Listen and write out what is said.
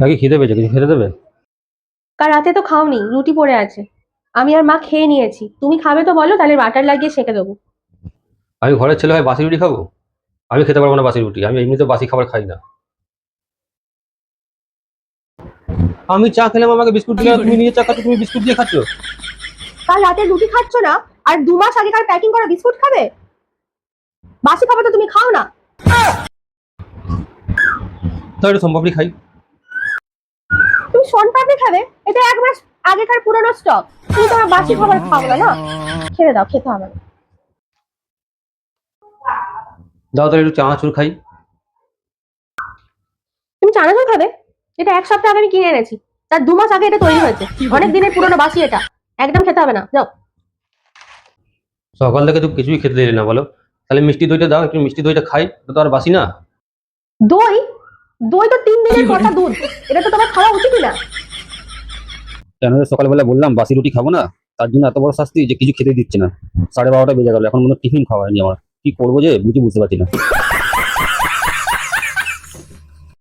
নাকি খিদে পেয়েছে? কিছু খেতে দেবে? কাল রাতে তো খাওনি রুটি পড়ে আছে। আমি আর মা খেয়ে নিয়েছি। তুমি খাবে তো বলো তাহলে বাটার লাগিয়ে সেঁকে দেবো। আমি ঘরের ছেলে হয় বাসি রুটি খাব? আমি খেতে পারব না বাসি রুটি আমি এমনিতে বাসি খাবার খাই না। আমি চা খেলাম আমাকে বিস্কুট দিলে তুমি নিজে চা খাচ্ছ তুমি বিস্কুট দিয়ে খাচ্ছ? কাল রাতে রুটি খাচ্ছ না আর দু মাস আগেকার প্যাকিং করা বিস্কুট খাবে? বাসি খাবার তো তুমি খাও না। তাহলে সম্ভবই খাই। খাবে? এটা এক মাস আগেকার পুরনো স্টক তুমি তোমার বাসি খাবার খাও না না? দাও খেতে হবে দাও তাহলে একটু চানাচুর খাই। তুমি চানাচুর খাবে? এটা এক সপ্তাহ আগে আমি কিনে এনেছি। তার দু মাস আগে এটা তৈরি হয়েছে। অনেক দিনের পুরনো বাসি এটা। একদম খেতে হবে না। যাও। সকাল থেকে তো কিছুই খেতে দিলে না বলো। তাহলে মিষ্টি দইটা দাও একটু মিষ্টি দইটা খাই। তো আর বাসি না। দই? দই তো তিন দিনের কথা দুধ। এটা তো তোমার খাওয়া উচিত না। কেন সকালবেলা বললাম বাসি রুটি খাব না তার জন্য এত বড় শাস্তি যে কিছু খেতে দিচ্ছে না। সাড়ে বারোটা বেজে গেল এখন মনে হয় টিফিন খাওয়া হয়নি আমার। কি করব যে বুঝি বুঝতে পারছি না।